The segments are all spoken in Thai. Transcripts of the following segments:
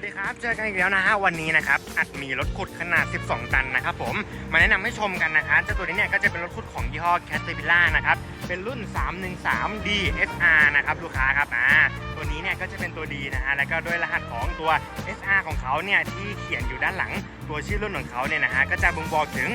เจอกันอีกแล้วนะฮะวันนี้นะครับอัดมีรถขุดขนาด 12 ตันนะครับผมมาแนะนำให้ชมกันนะคะเจ้าตัวนี้เนี่ยก็จะเป็นรถขุดของยี่ห้อ Caterpillar นะครับ เป็นรุ่น 313 DSR นะครับลูกค้าครับอ่าตัวนี้เนี่ยก็จะเป็นตัวดีนะฮะแล้วก็ด้วยรหัสของตัว SR ของเขาเนี่ยที่เขียนอยู่ด้านหลังตัวชื่อรุ่นของเขาเนี่ยนะฮะก็จะบ่งบอกถึง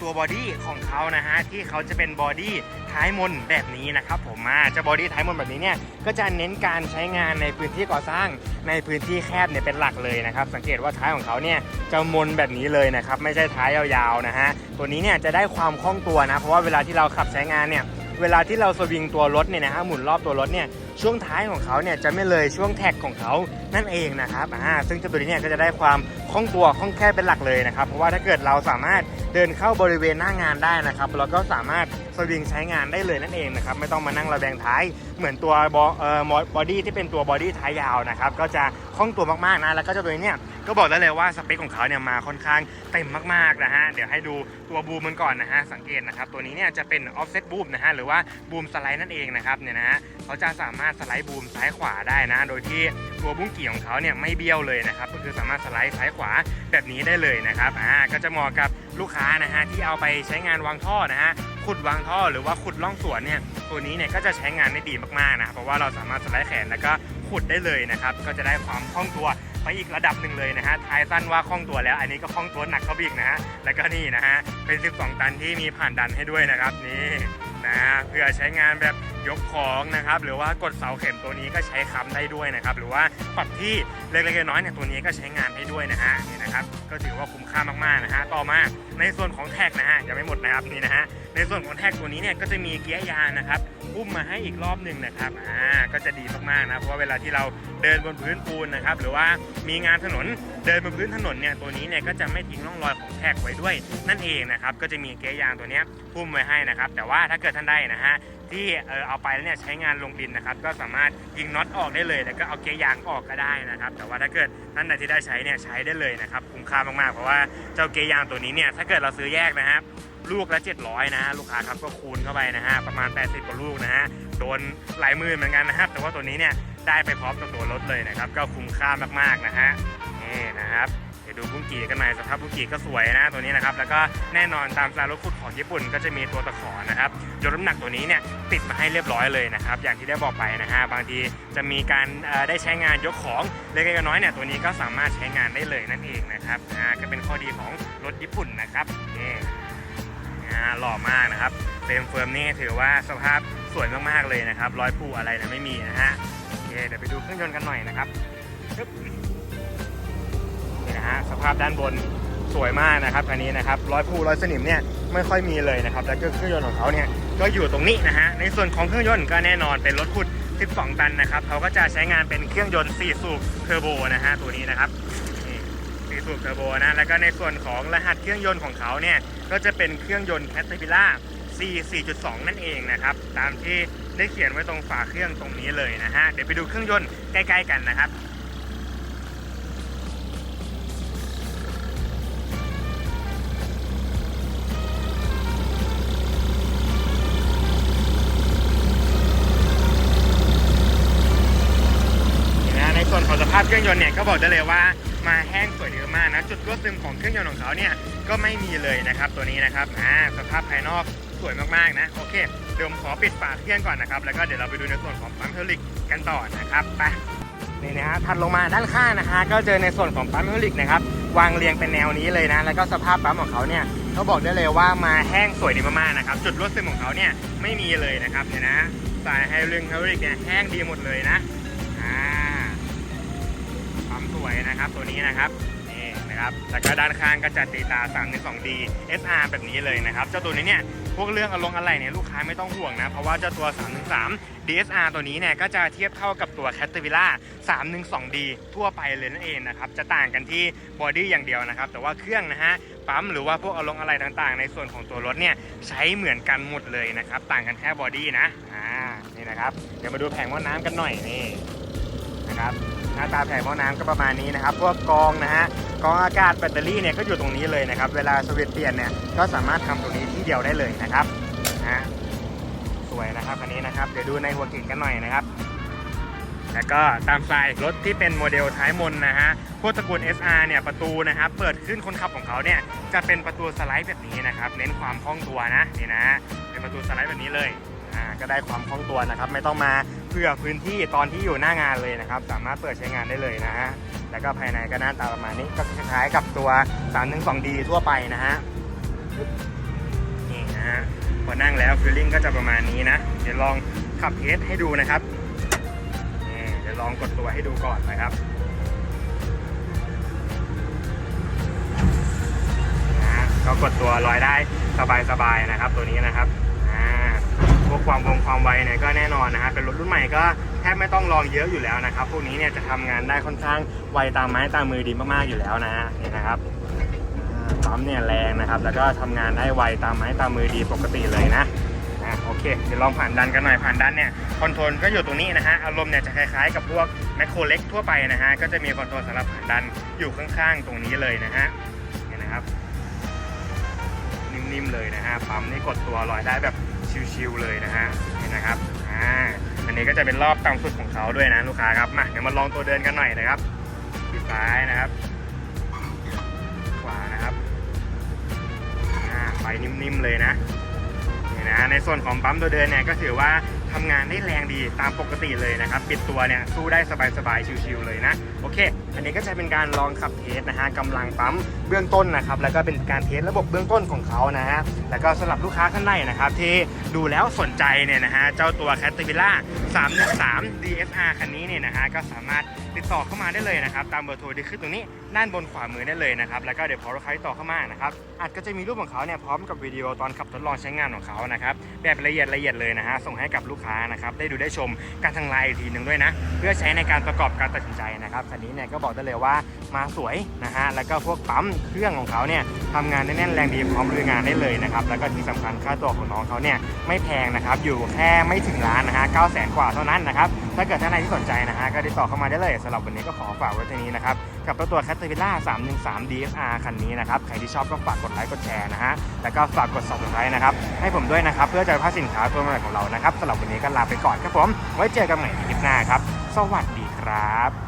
ตัวบอดี้ของเขานะฮะที่เขาจะเป็นบอดี้ท้ายมนแบบนี้นะครับผมอ่าเจะบอดี้ท้ายมนแบบนี้เนี่ยก็จะเน้นการใช้งานในพื้นที่ก่อสร้างในพื้นที่แคบเนี่ยเป็นหลักเลยนะครับสังเกตว่าท้ายของเขาเนี่ยจะมนแบบนี้เลยนะครับไม่ใช่ท้ายยาวๆนะฮะตัวนี้เนี่ยจะได้ความคล่องตัวนะเพราะว่าเวลาที่เราขับใช้งานเนี่ย เวลาที่เราสวิงตัวรถเนี่ยนะฮะหมุนรอบตัวรถเนี่ยช่วงท้ายของเขาเนี่ยจะไม่เลยช่วงแท็กของเขานั่นเองนะครับอ่าซึ่งเจ้าตัวนี้เนี่ยก็จะได้ความคล่องตัวคล่องแคล่วเป็นหลักเลยนะครับเพราะว่าถ้าเกิดเราสามารถเดินเข้าบริเวณหน้างานได้นะครับเราก็สามารถสวิงใช้งานได้เลยนั่นเองนะครับไม่ต้องมานั่งระแวงท้ายเหมือนตัวบอเอ่อบอดี้ที่เป็นตัวบอดี้ท้ายยาวนะครับก็จะคล่องตัวมากๆนะแล้วก็เจ้าตัวนี้เนี่ย ก็บอกได้เลยว่าสเปคของเขาเนี่ยมาค่อนข้างเต็มมากๆนะฮะ เดี๋ยวให้ดูตัวบูมมันก่อนนะฮะ สังเกตนะครับตัวนี้เนี่ยจะเป็น offset boom นะฮะหรือว่าบูมสไลด์นั่นเองนะครับเนี่ยนะฮะเขาจะสามารถสไลด์บูมซ้ายขวาได้นะ โดยที่ตัวบุ้งกี่ของเขาเนี่ยไม่เบี้ยวเลยนะครับก็คือสามารถสไลด์ซ้ายขวาแบบนี้ได้เลยนะครับอ่าก็จะเหมาะกับลูกค้านะฮะที่เอาไปใช้งานวางท่อนะฮะ ขุดวางท่อหรือว่าขุดล่องสวนเนี่ยตัวนี้เนี่ยก็จะใช้งานได้ดีมากๆนะครับเพราะว่าเราสามารถสไลด์แขนแล้วก็ขุดได้เลยนะครับก็จะได้ความคล่องตัวไปอีกระดับหนึ่งเลยนะฮะท้ายสั้นว่าคล่องตัวแล้ว อันนี้ก็คล่องตัวหนักเข้าไปอีกนะฮะแล้วก็นี่นะฮะเป็น 12 ตันที่มีผ่านดันให้ด้วยนะครับนี่นะฮะเพื่อใช้งานแบบยกของนะครับหรือว่ากดเสาเข็มตัวนี้ก็ใช้ค้ำได้ด้วยนะครับหรือว่าปรับที่เล็กๆน้อยๆเนี่ยตัวนี้ก็ใช้งานได้ด้วยนะฮะนี่นะครับก็ถือว่าคุ้มค่ามากๆนะฮะต่อมา ในส่วนของแท็กนะฮะยังไม่หมดนะครับนี่นะฮะในส่วนของแท็กตัวนี้เนี่ยก็จะมีเกียร์ยางนะครับอุ้มมาให้อีกรอบหนึ่งนะครับอ่าก็จะดีมากๆนะเพราะว่าเวลาที่เราเดินบนพื้นปูนนะครับหรือว่ามีงานถนนเดินบนพื้นถนนเนี่ยตัวนี้เนี่ยก็จะไม่ทิ้งร่องรอยของแท็กไว้ด้วย นั่นเองนะครับก็จะมีเกียร์ยางตัวนี้ยพุ่มไว้ให้นะครับแต่ว่าถ้าเกิดท่านได้นะฮะ ที่เออเอาไปแล้วเนี่ยใช้งานลงดินนะครับ ก็สามารถยิงน็อตออกได้เลย แล้วก็เอาเกียร์ยางออกก็ได้นะครับ แต่ว่าถ้าเกิดท่านใดที่ได้ใช้เนี่ยใช้ได้เลยนะครับคุ้มค่ามากๆ เพราะว่าเจ้าเกียร์ยางตัวนี้เนี่ยถ้าเกิดเราซื้อแยกนะครับลูกละ 700 นะฮะลูกค้าครับก็คูณเข้าไปนะฮะประมาณ 80กว่าลูกนะฮะโดนหลายมื่นเหมือนกันนะครับ แต่ว่าตัวนี้เนี่ยได้ไปพร้อมกับตัวรถเลยนะครับ ก็คุ้มค่ามากๆนะฮะนี่นะครับ ดี๋ยวดูบุ้งกีกันหน่อยสภาพบุ้งกีก็สวยนะตัวนี้นะครับ แล้วก็แน่นอนตามสไตล์รถขุดของญี่ปุ่น ก็จะมีตัวตะขอนะครับยกน้ำหนักตัวนี้เนี่ยติดมาให้เรียบร้อยเลยนะครับ อย่างที่ได้บอกไปนะฮะบางทีจะมีการได้ใช้งานยกของเล็กๆน้อยๆเนี่ยตัวนี้ก็สามารถใช้งานได้เลยนั่นเองนะครับอ่าก็เป็นข้อดีของรถญี่ปุ่นนะครับนี่อ่าหล่อมากนะครับเฟรมเฟิร์มนี่ถือว่าสภาพสวยมากๆเลยนะครับรอยปูอะไรนะไม่มีนะฮะโอเคเดี๋ยวไปดูเครื่องยนต์กันหน่อยนะครับ ฮะสภาพด้านบนสวยมากนะครับคันนี้นะครับร้อยปูรอยสนิมเนี่ยไม่ค่อยมีเลยนะครับแล้วก็เครื่องยนต์ของเขาเนี่ยก็อยู่ตรงนี้นะฮะในส่วนของเครื่องยนต์ก็แน่นอนเป็นรถขุด 12 ตันนะครับเขาก็จะใช้งานเป็นเครื่องยนต์ 4 สูบเทอร์โบนะฮะตัวนี้นะครับนี่สี่สูบเทอร์โบนะแล้วก็ในส่วนของรหัสเครื่องยนต์ของเขาเนี่ยก็จะเป็นเครื่องยนต์ Caterpillar C 4.2 นั่นเองนะครับตามที่ได้เขียนไว้ตรงฝาเครื่องตรงนี้เลยนะฮะเดี๋ยวไปดูเครื่องยนต์ใกล้ ๆ กันนะครับาพเครื่องยนต์เนี่ยก็บอกได้เลยว่ามาแห้งสวยดีมากนะจุดรั่วซึมของเครื่องยนต์ของเขาเนี่ยก็ไม่มีเลยนะครับตัวนี้นะครับอ่าสภาพภายนอกสวยมากๆนะโอเคเดี๋ยวผมขอปิดฝาเครื่องก่อนนะครับแล้วก็เดี๋ยวเราไปดูในส่วนของปั๊มเทอริกกันต่อนะครับไปนี่นะฮะถัดลงมาด้านข้างนะฮะก็เจอในส่วนของปั๊มเทอริกนะครับวางเรียงเป็นแนวนี้เลยนะ แล้วก็สภาพปั๊มของเขาเนี่ยเขาบอกได้เลยว่ามาแห้งสวยดีมากๆนะครับจุดรั่วซึมของเขาเนี่ยไม่มีเลยนะครับเนี่ยนะสายไฮลิงเทอริกเนี่ยแห้งดีหมดเลยนะ วยนะครับ ตัวนี้นะครับนี่นะครับแล้วก็ด้านข้างก็จะตีตา 312D SR แบบนี้เลยนะครับเจ้าตัวนี้เนี่ยพวกเรื่องอารมณ์อะไรเนี่ยลูกค้าไม่ต้องห่วงนะเพราะว่าเจ้าตัว 313 DSR ตัวนี้เนี่ยก็จะเทียบเท่ากับตัว c a t e r p i l l a 312D ทั่วไปเลยนั่นเองนะครับจะต่างกันที่บอดี้อย่างเดียวนะครับแต่ว่าเครื่องนะฮะปั๊มหรือว่าพวกอารมณ์อะไรต่างๆ ในส่วนของตัวรถเนี่ยใช้เหมือนกันหมดเลยนะครับต่างกันแค่บอดี้นะอ่านี่นะครับเดี๋ยวมาดูแผงหม้อน้ำกันหน่อยนี่นะครับ หน้าตาแผงหม้อน้ำก็ประมาณนี้นะครับ พวกกรองนะฮะกรองอากาศแบตเตอรี่เนี่ยก็อยู่ตรงนี้เลยนะครับ เวลาสวิตช์เปลี่ยนเนี่ยก็สามารถทำตรงนี้ที่เดียวได้เลยนะครับนะฮะสวยนะครับอันนี้นะครับเดี๋ยวดูในหัวกิ่งกันหน่อยนะครับแล้วก็ตามสไตล์รถที่เป็นโมเดลท้ายมนนะฮะพวกตระกูล SR เนี่ยประตูนะครับเปิดขึ้นคนขับของเขาเนี่ยจะเป็นประตูสไลด์แบบนี้นะครับ เน้นความคล่องตัวนะนี่นะเป็นประตูสไลด์แบบนี้เลยอ่าก็ได้ความคล่องตัวนะครับ ไม่ต้องมา ผื่อพื้นที่ตอนที่อยู่หน้างานเลยนะครับ สามารถเปิดใช้งานได้เลยนะฮะแล้วก็ภายในก็หน้าตาประมาณนี้ก็คล้ายๆกับตัว 312D ทั่วไปนะฮะนี่นะฮะพอนั่งแล้วฟีลลิ่งก็จะประมาณนี้นะเดี๋ยวลองขับเทสให้ดูนะครับนี่เดี๋ยวลองกดตัวให้ดูก่อนนะครับนะก็กดตัวลอยได้สบายๆนะครับ ตัวนี้นะครับอ่า พวกความวงความไวเนี่ยก็แน่นอนนะฮะเป็นรถรุ่นใหม่ก็แทบไม่ต้องลองเยอะอยู่แล้วนะครับพวกนี้เนี่ยจะทำงานได้ค่อนข้างไวตามไม้ตามมือดีมากๆอยู่แล้วนะฮะนี่นะครับปั๊มเนี่ยแรงนะครับ แล้วก็ทำงานได้ไวตามไม้ตามมือดีปกติเลยนะะโอเค เดี๋ยวลองผ่านดันกันหน่อยผ่านดันเนี่ยคอนโทรลก็อยู่ตรงนี้นะฮะอารมณ์เนี่ยจะคล้ายๆกับพวกแมคโครเล็กทั่วไปนะฮะก็จะมีคอนโทรลสำหรับผ่านดันอยู่ข้างๆ ตรงนี้เลยนะฮะเนี่นะครับ นิ่มๆเลยนะฮะปั๊มนี่กดตัวลอยได้แบบ ชิวๆเลยนะฮะเห็นนะครับอ่าอันนี้ก็จะเป็นรอบต่ำสุดของเขาด้วยนะลูกค้าครับมาเดี๋ยวมาลองตัวเดินกันหน่อยนะครับที่ซ้ายนะครับ ขวานะครับอ่าไปนิ่มๆเลยนะนี่นะในส่วนของปั๊มตัวเดินเนี่ยก็ถือว่าทำงานได้แรงดีตามปกติเลยนะครับ ปิดตัวเนี่ยสู้ได้สบายๆชิวๆเลยนะโอเค อันนี้ก็จะเป็นการลองขับเทสนะฮะกำลังปั๊มเบื้องต้นนะครับแล้วก็เป็นการเทสระบบเบื้องต้นของเขานะฮะแล้วก็สำหรับลูกค้าท่านใดนะครับที่ดูแล้วสนใจเนี่ยนะฮะเจ้าตัว c a t e r p i l l a 313 DSR คันนี้เนี่ยนะฮะก็สามารถติดต่อเข้ามาได้เลยนะครับตามเบอร์โทรที่ขึ้นตรงนี้ด้านบนขวามือได้เลยนะครับแล้วก็เดี๋ยวพอลูกค้าติดต่อเข้ามานะครับอาจก็จะมีรูปของเขาเนี่ยพร้อมกับวิดีโอตอนขับทดลองใช้งานของเขานะครับแบบละเอียดละเอียดเลยนะฮะส่งให้กับลูกค้านะครับได้ดูได้ชมการทางไลน์อีกทีหนึ่งด้วยนะเพื่อใช้ในการประกอบการตัดสินใจนะครับคันนี้เนี่ยก็บอกได้เลยว่ามาสวยนะฮะแล้วก็พวกปั๊มเครื่องของเขาเนี่ยทำงานแน่นแรงดีพร้อมลุยงานได้เลยนะครับแล้วก็ที่สำคัญค่าตัวของน้องเขาเนี่ยไม่แพงนะครับอยู่แค่ไม่ถึงล้านนะฮะ9 0 0 0 0 0กว่าเท่านั้นนะครับถ้าเกิดท่านใดที่สนใจนะฮะก็ติดต่อเข้ามาได้เลยสำหรับวันนี้ก็ขอฝากไว้เท่านี้นะครับกับตัว c a t e r p i l l a r 313 DSR คันนี้นะครับใครที่ชอบก็ฝากกดไลค์กดแชร์นะฮะแล้วก็ฝากกด subscribe นะครับให้ผมด้วยนะครับเพื่อจะพาสินค้าตัวใหม่ของเรานะครับสำหรับวันนี้ก็ลาไปก่อนครับผม ไว้เจอกันใหม่คลิปหน้าครับ สวัสดีครับ